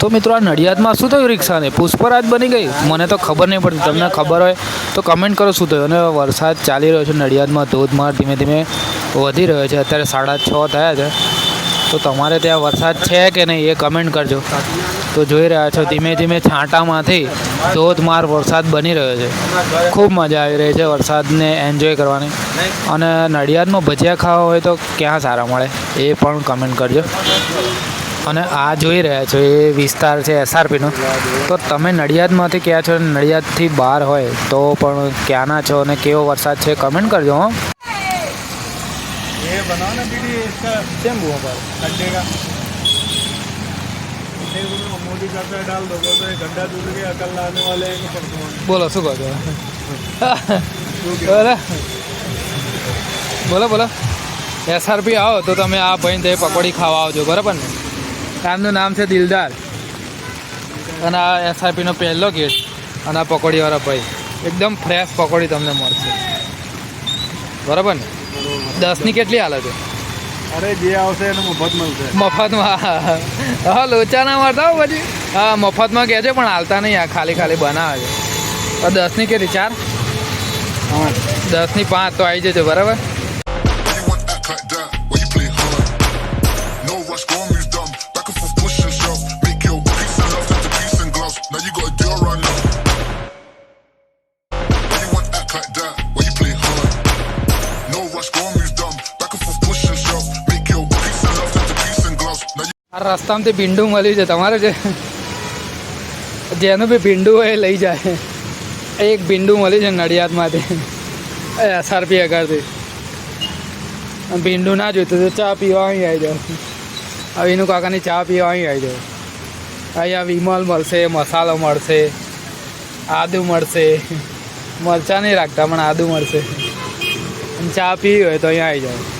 તો મિત્રો આ નડિયાદમાં શું થયું? રિક્ષાને પુષ્પરાજ બની ગઈ? મને તો ખબર નહીં પડતી. તમને ખબર હોય તો કમેન્ટ કરો શું થયું? અને વરસાદ ચાલી રહ્યો છે નડિયાદમાં, ધોધમાર, ધીમે ધીમે વધી રહ્યો છે. અત્યારે સાડા છ થયા છે. તો તમારે ત્યાં વરસાદ છે કે નહીં એ કમેન્ટ કરજો. તો જોઈ રહ્યા છો, ધીમે ધીમે છાંટામાંથી ધોધમાર વરસાદ બની રહ્યો છે. ખૂબ મજા આવી રહી છે વરસાદને એન્જોય કરવાની. અને નડિયાદમાં ભજીયા ખાવા હોય તો ક્યાં સારા મળે એ પણ કમેન્ટ કરજો. અને આ જોઈ રહ્યા છો એ વિસ્તાર છે એસઆરપીનો તો તમે નડિયાદમાંથી ક્યાં છો? નડિયાદથી બહાર હોય તો પણ ક્યાંના છો અને કેવો વરસાદ છે? કમેન્ટ કરજો બોલો શું કહો છો? બોલો. બોલો એસઆરપી આવો તો તમે આ ભાઈ પકોડી ખાવા આવજો બરાબર ને? આમનું નામ છે દિલદાર. અને આ એસઆરપીનો પહેલો ગેટ અને આ પકોડીવાળા ભાઈ. એકદમ ફ્રેશ પકોડી તમને મળશે. બરાબર ને? દસની કેટલી હાલે છે અરે જે આવશે એને મફત મળશે. મફતમાં? હા લોચા ના મારતા હો પછી. હા મફતમાં કહેજો પણ હાલતા નહીં આ ખાલી ખાલી બનાવે છે. તો દસની કેટલી ચાર? હા. દસની પાંચ તો આવી જશે બરાબર? Act like that? Why you play hard? No rush, go on, dumb. Back and forth, push and shove. Make your peace and love turn to peace and gloves. Now you આ રસ્તામાંથી ભીંડું મળ્યું છે તમારે જે જેનું બી ભીંડું હોય એ લઈ જાય એક ભીંડું મળ્યું છે નડિયાદમાંથી એસઆરપી આગળથી ભીંડું ના જોઈતું તો ચા પીવા અહીં આવી જાવ અવિનુ કાકાની ચા પીવા અહીં આવી જાવ અહીંયા વિમલ મળશે મસાલો મળશે આદુ મળશે મરચાં નહીં રાખતા પણ આદુ મળશે ચા પીવી હોય તો અહીંયા આવી જાવ